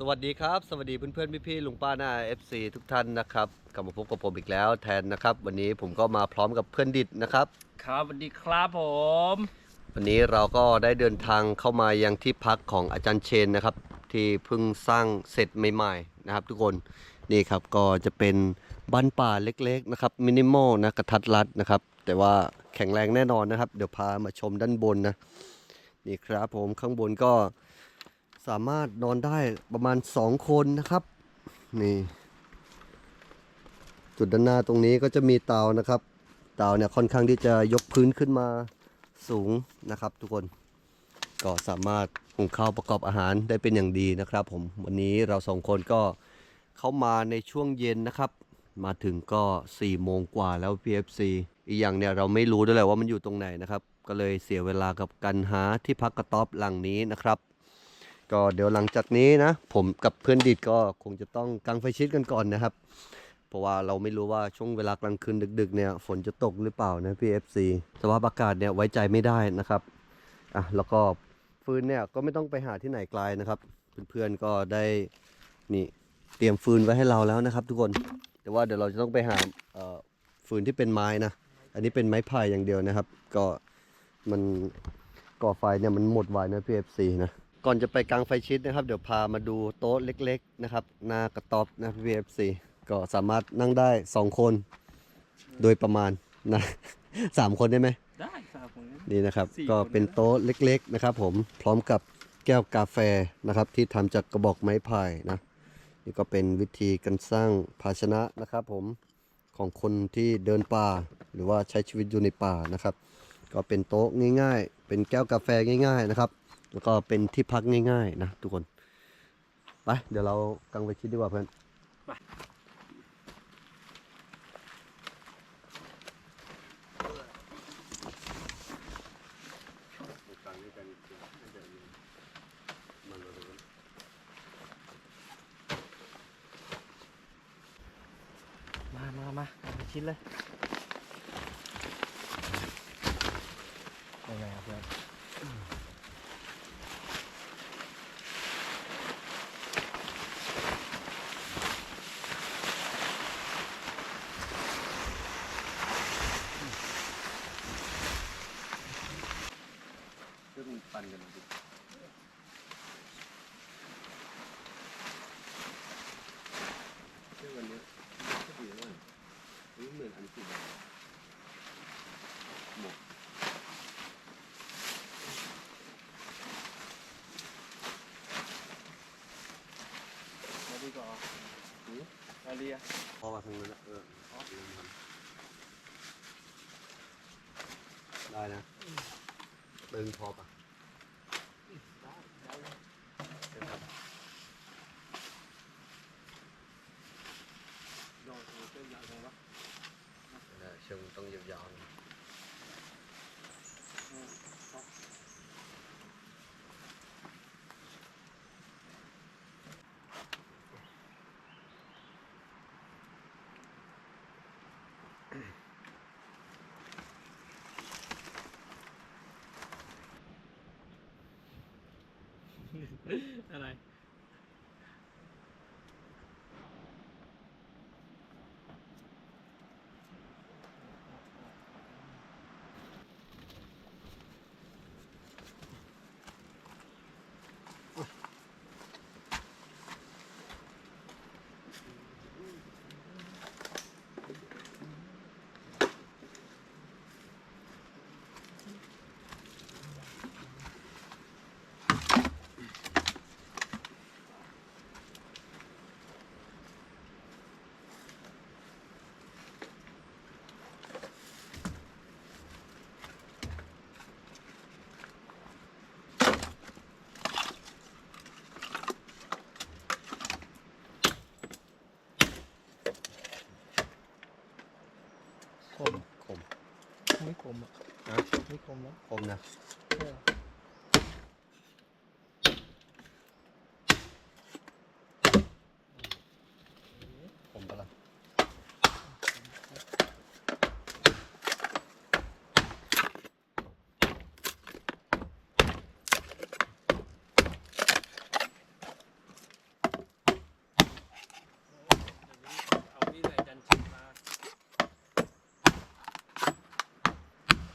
สวัสดีครับ สวัสดีเพื่อนๆพี่ๆลุงป้าหน้า FC ทุกท่านนะครับกลับมาพบกับผมอีกแล้วแทนนะครับ วันนี้ผมก็มาพร้อมกับเพื่อนดิดนะครับ ครับสวัสดีครับผม วันนี้เราก็ได้เดินทางเข้ามายังที่พักของอาจารย์เชนนะครับ ที่เพิ่งสร้างเสร็จใหม่ๆนะครับ ทุกคนนี่ครับก็จะเป็นบ้านป่าเล็กๆนะครับมินิมอลนะกระทัดรัดนะครับ แต่ว่าแข็งแรงแน่นอนนะครับ เดี๋ยวพามาชมด้านบนนะนี่ครับผมข้างบนก็ สามารถนอนได้ประมาณ2คนนะครับ นี่ จุดด้านหน้าตรงนี้ก็จะมีเตานะครับ เตาเนี่ยค่อนข้างที่จะยกพื้นขึ้นมาสูงนะครับ ทุกคนก็สามารถหุงข้าวประกอบอาหารได้เป็นอย่างดีนะครับ ผมวันนี้เราสองคนก็เข้ามาในช่วงเย็นนะครับ มาถึงก็4ี่โมงกว่าแล้ว PFC อีกอย่างเนี่ยเราไม่รู้ด้วยแหละว่ามันอยู่ตรงไหนนะครับ ก็เลยเสียเวลากับการหาที่พักกระต๊อบหลังนี้นะครับ ก็เดี๋ยวหลังจากนี้นะ ผมกับเพื่อนดิดก็คงจะต้องกังไฟชิดกันก่อนนะครับ เพราะว่าเราไม่รู้ว่าช่วงเวลากลางคืนดึก ๆ เนี่ย ฝนจะตกหรือเปล่านะ PFC สภาพอากาศเนี่ยไว้ใจไม่ได้นะครับอะแล้วก็ฟืนเนี่ยก็ไม่ต้องไปหาที่ไหนไกลนะครับ เพื่อนๆก็ได้นี่เตรียมฟืนไว้ให้เราแล้วนะครับ ทุกคนแต่ว่าเดี๋ยวเราจะต้องไปหาเอ่อฟืนที่เป็นไม้นะอันนี้เป็นไม้ไผ่อย่างเดียวนะครับ ก็มันก่อไฟเนี่ยมันหมดไวนะ PFC นะ ก่อนจะไปกลางไฟชิดนะครับ เดี๋ยวพามาดูโต๊ะเล็ก ๆ นะครับ หน้ากระต๊อบนะ PFC ก็สามารถนั่งได้2คน โดยประมาณนะสามคนได้ไหมได้ครับผม นี่นะครับสี่ก็คนเป็นนะ โต๊ะเล็ก ๆ นะครับ ผมพร้อมกับแก้วกาแฟนะครับ ที่ทำจากกระบอกไม้ไผ่นะนี่ก็เป็นวิธีการสร้างภาชนะนะครับ ผมของคนที่เดินป่า หรือว่าใช้ชีวิตอยู่ในป่านะครับ ก็เป็นโต๊ะง่าย ๆ เป็นแก้วกาแฟง่าย ๆ นะครับ แล้วก็เป็นที่พักง่ายๆนะทุกคน ไป เดี๋ยวเรากังไปคิดดีกว่าเพื่อนมามามาเอาไปชิ้นเลยยังไงครับเพื่อน ดีอะพอมาทางนั้นนะเออได้นะ ตึงพอปะครับเออช่วงต้องยาวๆหน่อย อะไร คมอะนะไม่คมแล้วคมนะ เออ คมปะล่ะ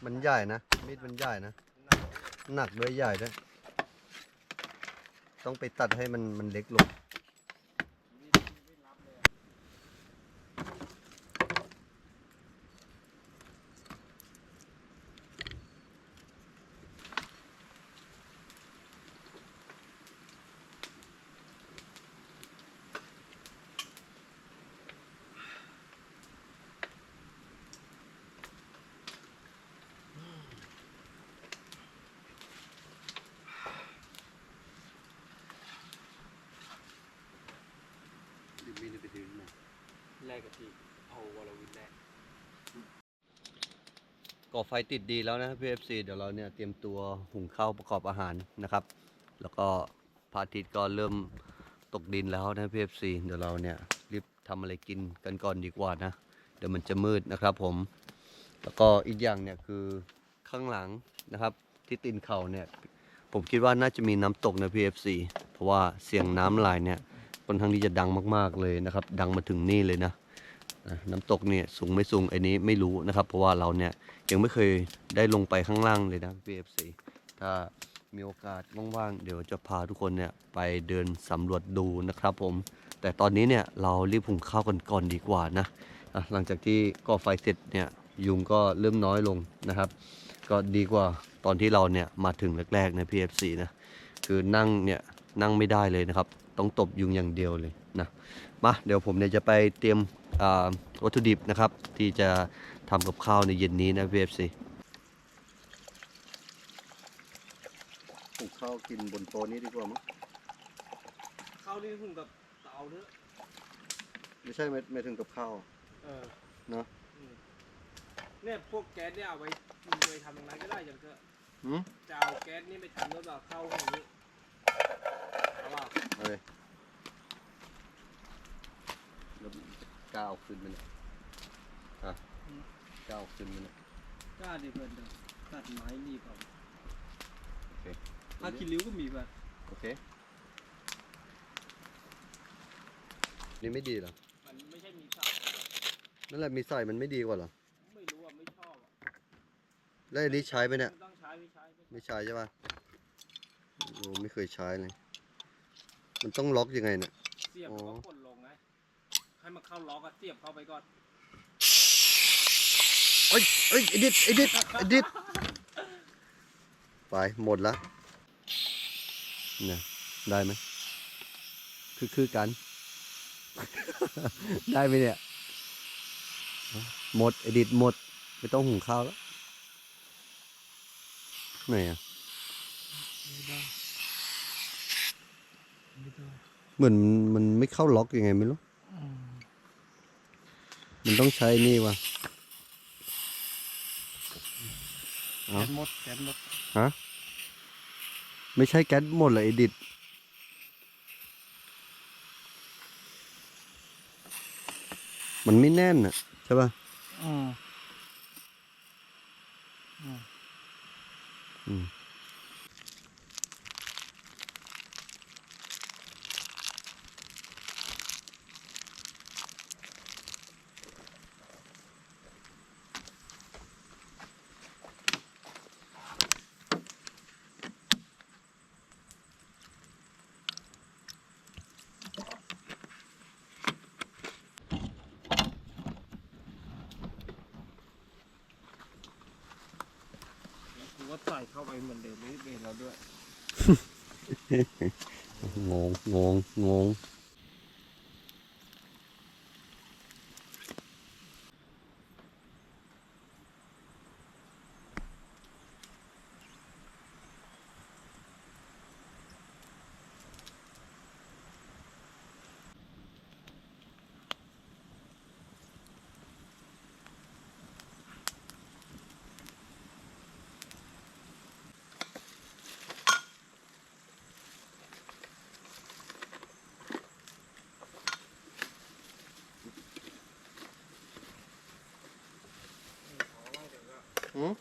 มัน ใหญ่นะ มีดมันใหญ่นะ หนักด้วยใหญ่ด้วย ต้องไปตัดให้มันมันเล็กลง กับที่เอาวอลวินแรกก่อไฟติดดีแล้วนะ PFC เดี๋ยวเราเนี่ยเตรียมตัวหุงข้าวประกอบอาหารนะครับ แล้วก็พระอาทิตย์ก็เริ่มตกดินแล้วนะ PFC เดี๋ยวเราเนี่ยรีบทำอะไรกินกันก่อนดีกว่านะ เดี๋ยวมันจะมืดนะครับผม แล้วก็อีกอย่างเนี่ยคือข้างหลังนะครับที่ตีนเขาเนี่ยผมคิดว่าน่าจะมีน้ำตกใน PFC เพราะว่าเสียงน้ำไหลเนี่ยค่อนข้างที่จะดังมากๆเลยนะครับ ดังมาถึงนี่เลยนะ น้ำตกเนี่ยสูงไม่สูงไอ้นี้ไม่รู้นะครับ เพราะว่าเราเนี่ยยังไม่เคยได้ลงไปข้างล่างเลยนะ PFC ถ้ามีโอกาสว่างๆเดี๋ยวจะพาทุกคนเนี่ยไปเดินสำรวจดูนะครับผม แต่ตอนนี้เนี่ยเรารีบหุงข้าวกันก่อนดีกว่านะหลังจากที่ก่อไฟเสร็จเนี่ยยุงก็เริ่มน้อยลงนะครับ ก็ดีกว่าตอนที่เราเนี่ยมาถึงแรกๆใน PFC นะคือนั่งเนี่ยนั่งไม่ได้เลยนะครับ ต้องตบยุงอย่างเดียวเลยนะมาเดี๋ยวผมเนี่ยจะไปเตรียม วัตถุดิบนะครับ ที่จะทำกับข้าวในเย็นนี้นะ PFC หุงข้าวกินบนโต๊ะนี้ดีกว่ามั้งข้าวนี่หุ่นกับเตาเนื้อไม่ใช่ไม่ไม่ถึงกับข้าวเออเนาะอืมเนี่ยพวกแก๊สเนี่ยเอาไว้ไปทำตรงนั้นก็ได้จังเถอะหืมจะเอาแก๊สนี่ไปทำแล้วแบบเข้าอย่างนี้เอาเปล่าเอาเลย แล้วก้าวขึ้นมันยอะก้าวขึ้นมันยกล้าดิเพื่อนเด้อตัดไม้รีบเอาโอเคผ้าคิริ้วก็มีเพื่อนโอเค นี่ไม่ดีเหรอ มันไม่ใช่มีสับนั่นแหละมีใส่มันไม่ดีกว่าเหรอไม่รู้อะไม่ชอบอะแล้วอันนี้ใช้ไหมเนี่ยไม่ต้องใช้ไม่ใช้ไม่ใช้ไม่ใช้ใช่ป่ะโอ้ไม่เคยใช้เลย มันต้องล็อกยังไงเนี่ย เสียบอ๋อแล้วก็กดลงไง ให้มันเข้าล็อกอะเสียบเข้าไปก่อนเอ้ยเอ้ยไอดิดไอดิดไอดิดไปหมดละเนี่ยได้ไหมคือคือกัน ได้ไหมเนี่ย หมดไอดิดหมด ไม่ต้องหุงข้าวแล้วไหนอะไม่ได้ไม่ได้เหมือนมันไม่เข้าล็อกยังไงไม่รู้ มันต้องใช้นี่ว่ะเอ้าแก๊สหมดแก๊สหมดฮะ ไม่ใช่แก๊สหมดเลยไอดิดมันไม่แน่นอะ ใช่ป่ะอืมอืม กูว่าใส่ เหมือนเดิมไม่เป็นแล้วด้วย งงงงงง Hmm?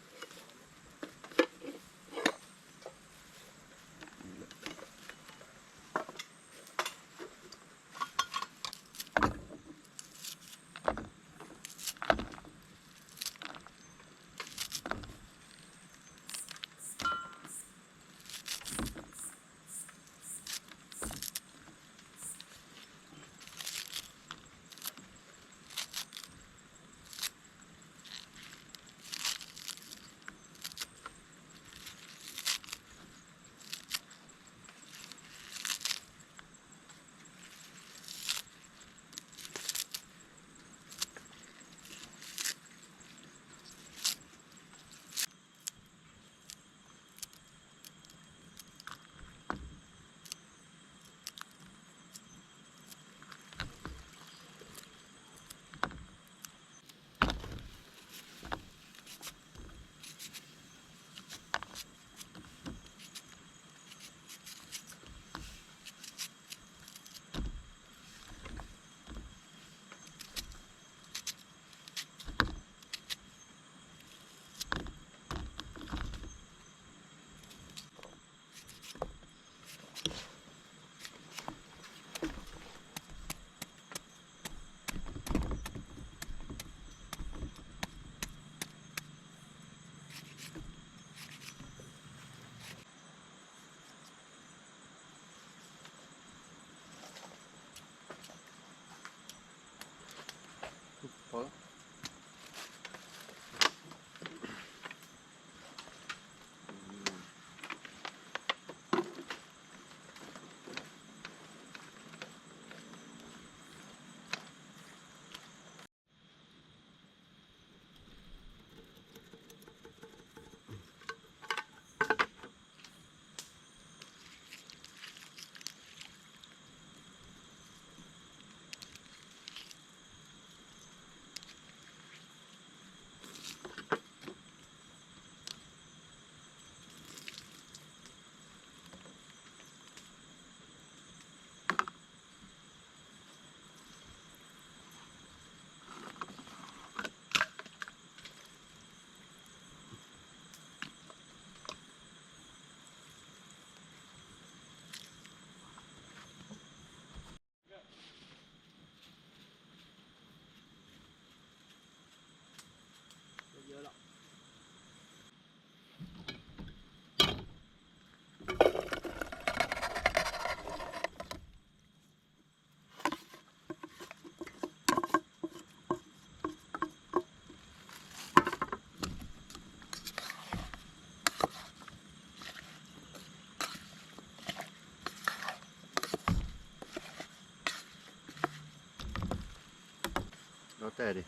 แล้วแต่ดิ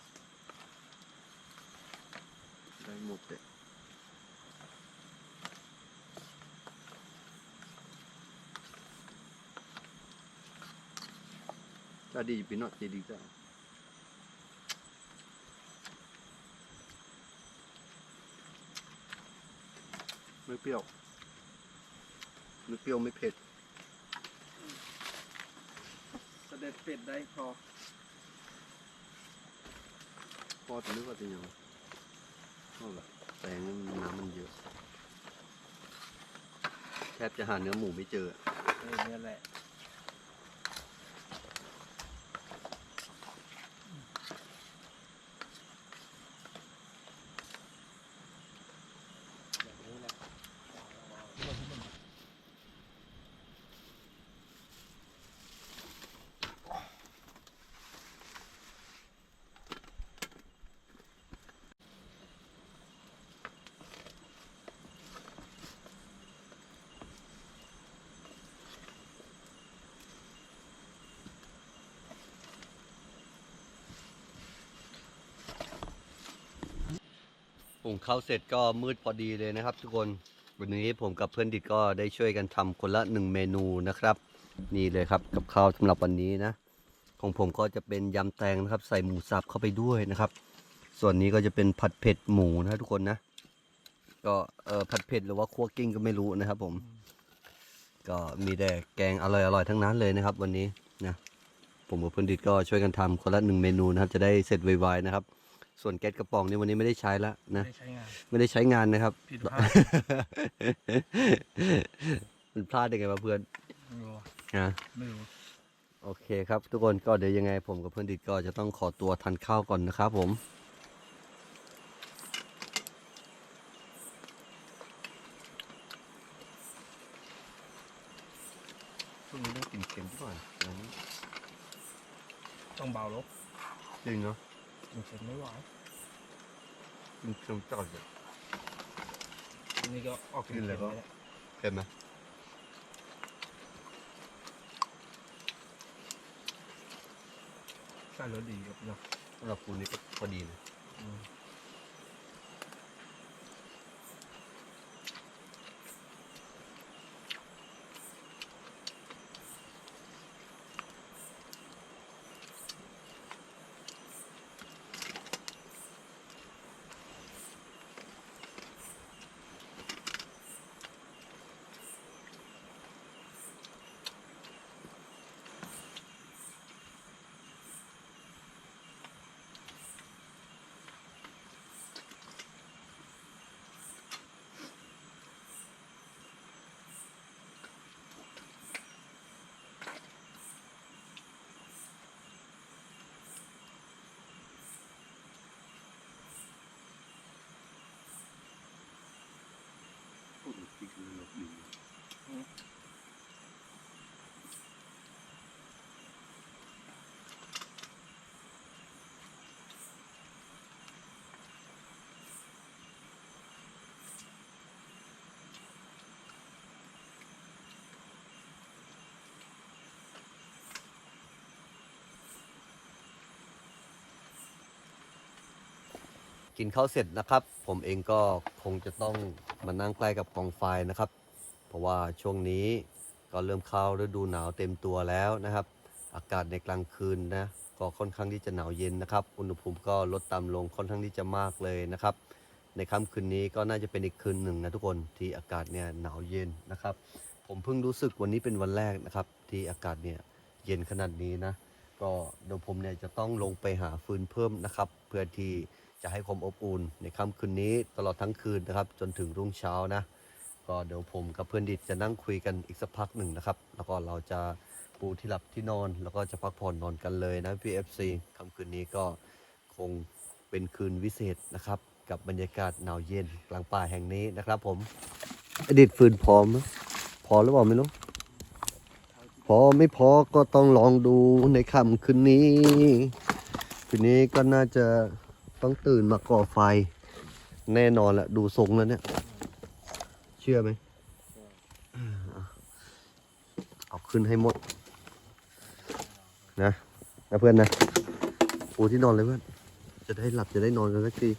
ได้หมดเลยถ้าดีปีนอตจะดีจ้าไม่เปรี้ยว ไม่เปรี้ยวไม่เผ็ดเสด็จเป็ดได้พอ อจะนึกว่าจะยังก็แบบแต่น้ำมันเยอะ แทบจะหาเนื้อหมูไม่เจอเออเนี่ยแหละ หุงข้าวเสร็จก็มืดพอดีเลยนะครับ ทุกคนวันนี้ผมกับเพื่อนดิดก็ได้ช่วยกันทำคนละหนึ่งเมนูนะครับ นี่เลยครับกับข้าวสำหรับวันนี้นะ ของผมก็จะเป็นยำแตงนะครับ ใส่หมูสับเข้าไปด้วยนะครับ ส่วนนี้ก็จะเป็นผัดเผ็ดหมูนะทุกคนนะ ก็เออผัดเผ็ดหรือว่าคั่วกิ้งก็ไม่รู้นะครับ ผม ก็มีแต่แกงอร่อยๆทั้งนั้นเลยนะครับ วันนี้นะผมกับเพื่อนดิดก็ช่วยกันทำคนละหนึ่งเมนูนะครับ จะได้เสร็จไวๆนะครับ ส่วนแก๊สกระป๋องนี่วันนี้ไม่ได้ใช้แล้วนะได้ใช้งาน ไม่ได้ใช้งานนะครับ ผิดพลาดมันพลาดได้ไงวะเพื่อนไม่รู้นะไม่รู้โอเคครับ ทุกคนก็เดี๋ยวยังไงผมกับเพื่อนดิดก็จะต้องขอตัวทานข้าวก่อนนะครับผมช่วงนี้ต้องกินเค็มก่อนอันนี้ต้องเบาลบจริงเนาะ กินเค็มไม่ไหวกินเค็มจัดเลยอันนี่ก็ออกกินเลยก็ค็มๆเค็มไหมใส่รสดีครับเนาะสำหรับคุณนี่ก็พอดีนะอื ด กินข้าวเสร็จนะครับ ผมเองก็คงจะต้องมานั่งใกล้กับกองไฟนะครับ เพราะว่าช่วงนี้ก็เริ่มเข้าฤดูหนาวเต็มตัวแล้วนะครับ อากาศในกลางคืนนะก็ค่อนข้างที่จะหนาวเย็นนะครับ อุณหภูมิก็ลดต่ำลงค่อนข้างที่จะมากเลยนะครับ ในค่ำคืนนี้ก็น่าจะเป็นอีกคืนหนึ่งนะทุกคนที่อากาศเนี่ยหนาวเย็นนะครับ ผมเพิ่งรู้สึกวันนี้เป็นวันแรกนะครับ ที่อากาศเนี่ยเย็นขนาดนี้นะ ก็เดี๋ยวผมเนี่ยจะต้องลงไปหาฟืนเพิ่มนะครับ เพื่อที่ จะให้ความอบอุ่นในค่ำคืนนี้ตลอดทั้งคืนนะครับ จนถึงรุ่งเช้านะ ก็เดี๋ยวผมกับเพื่อนดิดจะนั่งคุยกันอีกสักพักหนึ่งนะครับ แล้วก็เราจะปูที่หลับที่นอนแล้วก็จะพักผ่อนนอนกันเลยนะพี่เอฟซีค่ำคืนนี้ก็คงเป็นคืนวิเศษนะครับ กับบรรยากาศหนาวเย็นกลางป่าแห่งนี้นะครับ ผมอดิดฟืนพร้อมพอหรือเปล่าไม่รู้พอไม่พอก็ต้องลองดูในค่ำคืนนี้คืนนี้ก็น่าจะ ต้องตื่นมาก่อไฟ แน่นอนแหละดูทรงแล้วเนี่ย เชื่อไหม เอาขึ้นให้หมด นะนะเพื่อนนะปูที่นอนเลยเพื่อน จะได้หลับจะได้นอนกันสักที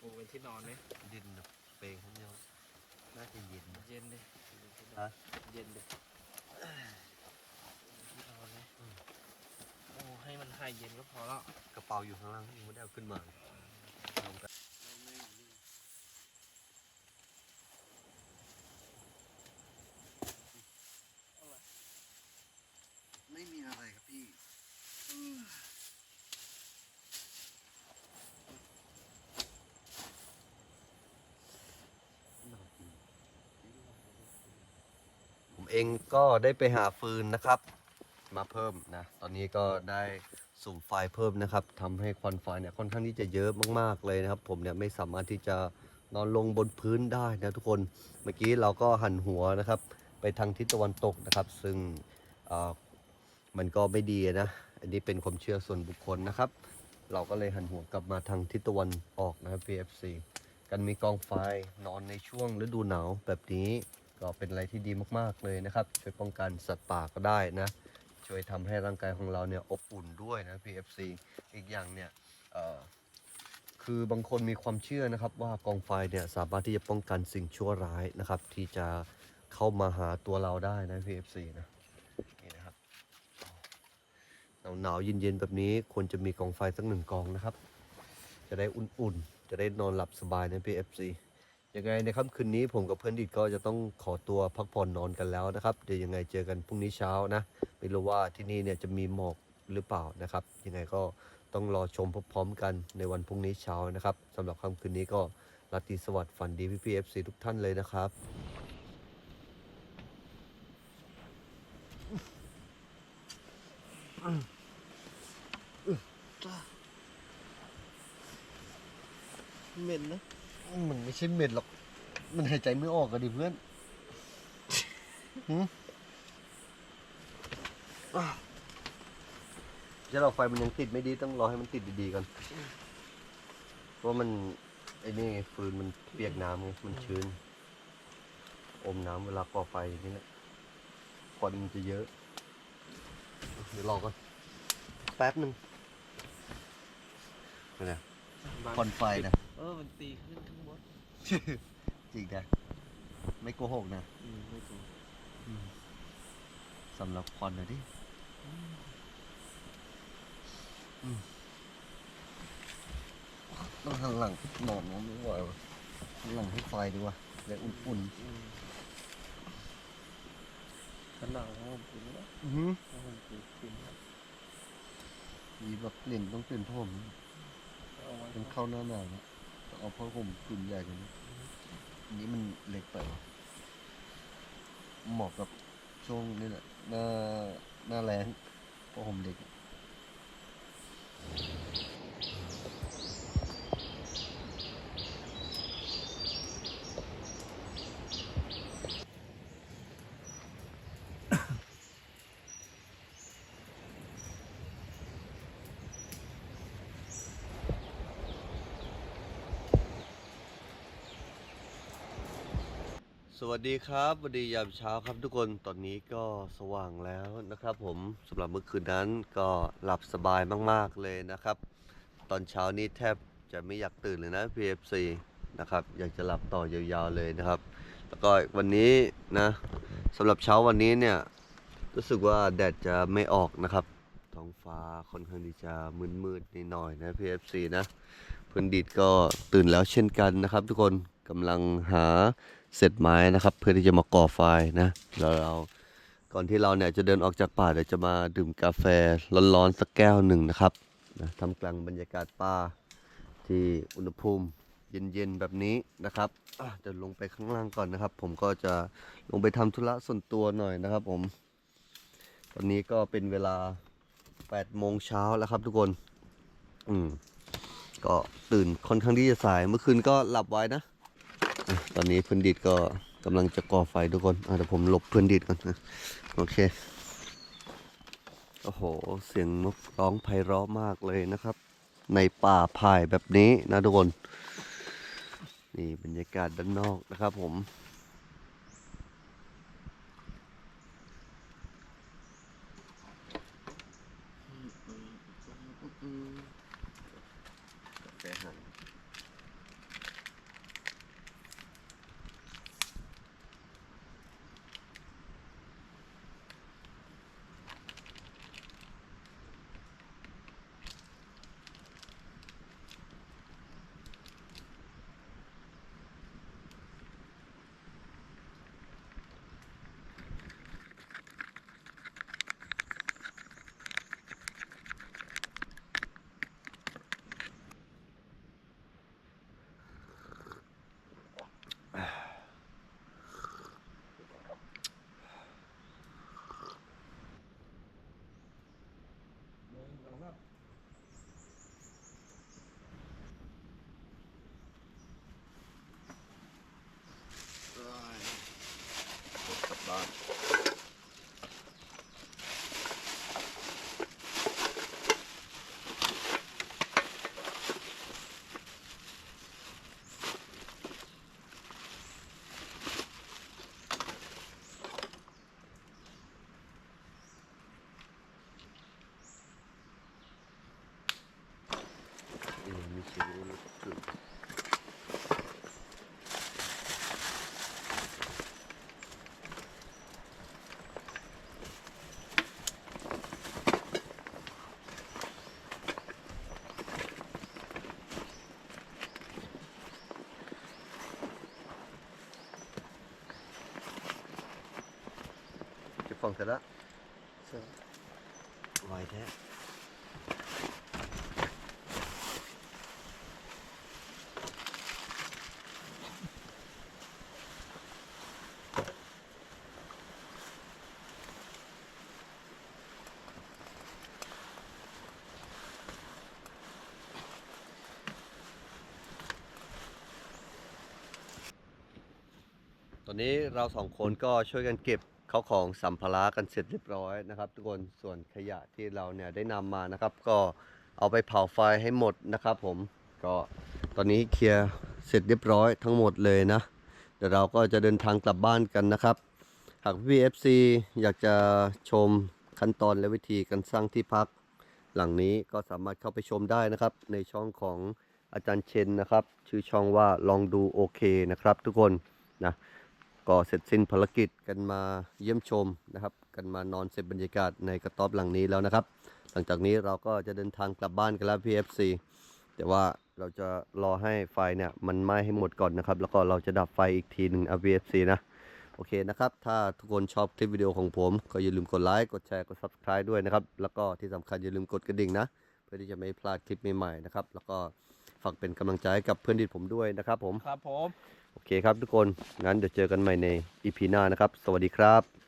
ปูเป็นที่นอนไหม เย็นนะเปลงเขาเนี่ยน่าจะเย็น เย็นดิ ฮะ เย็นดิที่นอนไหมโอ้ให้มันหายเย็นก็พอแล้ว กระเป๋าอยู่ข้างล่างยังไม่ได้เอาขึ้นมาลงกันไม่มีอะไรครับพี่ ผม เองก็ได้ไปหาฟืนนะครับ มาเพิ่มนะ ตอนนี้ก็ได้สุ่มไฟเพิ่มนะครับทำให้ควันไฟเนี่ยค่อนข้างที่จะเยอะมากๆเลยนะครับ ผมเนี่ยไม่สามารถที่จะนอนลงบนพื้นได้นะทุกคน เมื่อกี้เราก็หันหัวนะครับ ไปทางทิศตะวันตกนะครับ ซึ่งเออมันก็ไม่ดีนะ อันนี้เป็นความเชื่อส่วนบุคคลนะครับ เราก็เลยหันหัวกลับมาทางทิศตะวันออกนะครับ PFC กันมีกองไฟนอนในช่วงฤดูหนาวแบบนี้ ก็เป็นอะไรที่ดีมากๆเลยนะครับ ช่วยป้องกันสัตว์ป่าก็ได้นะ ช่วยทำให้ร่างกายของเราเนี่ยอบอุ่นด้วยนะ PFC อีกอย่างเนี่ยคือบางคนมีความเชื่อนะครับว่ากองไฟเนี่ยสามารถที่จะป้องกันสิ่งชั่วร้ายนะครับ ที่จะเข้ามาหาตัวเราได้นะ PFC นะนี่นะครับหนาวหนาวๆเย็นๆแบบนี้ควรจะมีกองไฟสักหนึ่งกองนะครับ จะได้อุ่นๆ จะได้นอนหลับสบายนะ PFC ยังไงในค่ำคืนนี้ผมกับเพื่อนดิดก็จะต้องขอตัวพักผ่อนนอนกันแล้วนะครับ เดี๋ยวยังไงเจอกันพรุ่งนี้เช้านะ ไม่รู้ว่าที่นี่เนี่ยจะมีหมอกหรือเปล่านะครับ ยังไงก็ต้องรอชมพร้อมๆกันในวันพรุ่งนี้เช้านะครับสำหรับค่ำคืนนี้ก็ราตรีสวัสดิ์ฝันดีพี่พีเอฟซีทุกท่านเลยนะครับเหม็นนะ มันไม่ใช่เหม็นหรอก มันหายใจไม่ออกกันดิเพื่อนหืมอ้าวเดี๋ยวเราไฟมันยังติดไม่ดีต้องรอให้มันติดดีๆก่อนเพราะมันไอ้นี่ไงฟืนมันเปียกน้ำไงมันชื้น อมน้ำเวลาก่อไฟอย่างนี่แหละควันมันจะเยอะ เดี๋ยวรอก่อนแป๊บหนึ่งนี่นะควันไฟนะเออมันตีขึ้นข้างบนจริงนะไม่โกหกนะอืมไม่ถูกสำหรับควันนะดิต้องหันหลังนอนน้องไม่ไหววะหันหลังให้ไฟดีกว่าเดี๋ยวอุ่นอืมขนาดว่าผมกินแล้วๆอือหือว่าผมกินกินแล้วมีแบบเล่นต้องเปลี่ยนผ้าห่มเอาไว้เป็นเข้าหน้าหนาวนะต้อง เอาผ้าห่มกลุ่มใหญ่กว่านี้อันนี้มันเล็กไปเหมาะกับช่วงนี้แหละหน้าหน้าแรงผ้าห่มเด็ก สวัสดีครับสวัสดียามเช้าครับทุกคนตอนนี้ก็สว่างแล้วนะครับผมสำหรับเมื่อคืนนั้นก็หลับสบายมาก ๆ เลยนะครับ ตอนเช้านี้แทบจะไม่อยากตื่นเลยนะ PFC นะครับอยากจะหลับต่อยาวๆเลยนะครับ แล้วก็วันนี้นะสำหรับเช้าวันนี้เนี่ยรู้สึกว่าแดดจะไม่ออกนะครับท้องฟ้าค่อนข้างที่จะมืดๆนิดหน่อยๆนะ PFC นะเพื่อนดิดก็ตื่นแล้วเช่นกันนะครับ ทุกคนกำลังหา เสร็จไม้นะครับ เพื่อที่จะมาก่อไฟนะแล้วเราก่อนที่เราเนี่ยจะเดินออกจากป่าเดี๋ยวจะมาดื่มกาแฟร้อนๆสักแก้วหนึ่งนะครับนะทำกลางบรรยากาศป่าที่อุณหภูมิเย็นๆแบบนี้นะครับอะเดี๋ยวลงไปข้างล่างก่อนนะครับ ผมก็จะลงไปทำธุระส่วนตัวหน่อยนะครับ ผม ตอนนี้ก็เป็นเวลา8โมงเช้าแล้วครับทุกคน อืม ก็ตื่นค่อนข้างที่จะสาย เมื่อคืนก็หลับไว้นะ ตอนนี้เพื่อนดิดก็กำลังจะก่อไฟทุกคนอะเดี๋ยวผมหลบเพื่อนดิดก่อนนะโอเค โอ้โห เสียงนกร้องไพเราะมากเลยนะครับ ในป่าพายแบบนี้นะทุกคน นี่บรรยากาศด้านนอกนะครับผม จะฟังเสร็จแล้วไวแท้ตอนนี้เราสองคนก็ช่วยกันเก็บ เข้าของสัมภาระกันเสร็จเรียบร้อยนะครับ ทุกคนส่วนขยะที่เราเนี่ยได้นำมานะครับ ก็เอาไปเผาไฟให้หมดนะครับผมก็ตอนนี้เคลียร์เสร็จเรียบร้อยทั้งหมดเลยนะ เดี๋ยวเราก็จะเดินทางกลับบ้านกันนะครับ หากพี่เอฟซีอยากจะชมขั้นตอนและวิธีการสร้างที่พัก หลังนี้ก็สามารถเข้าไปชมได้นะครับ ในช่องของอาจารย์เชนนะครับ ชื่อช่องว่าลองดูโอเคนะครับ ทุกคนนะ ก็เสร็จสิ้นภารกิจกันมาเยี่ยมชมนะครับ กันมานอนเสพบรรยากาศในกระต๊อบหลังนี้แล้วนะครับ หลังจากนี้เราก็จะเดินทางกลับบ้านกันแล้ว PFC แต่ว่าเราจะรอให้ไฟเนี่ยมันไหม้ให้หมดก่อนนะครับ แล้วก็เราจะดับไฟอีกทีหนึ่ง PFC นะ โอเคนะครับ ถ้าทุกคนชอบคลิปวิดีโอของผม ก็อย่าลืมกดไลค์กดแชร์กด Subscribe ด้วยนะครับ แล้วก็ที่สำคัญอย่าลืมกดกระดิ่งนะ เพื่อที่จะไม่พลาดคลิปใหม่ๆนะครับ แล้วก็ฝากเป็นกำลังใจให้กับเพื่อนดิดผมด้วยนะครับผม ครับผม โอเคครับทุกคน งั้นเดี๋ยวเจอกันใหม่ในอีพีหน้านะครับ สวัสดีครับ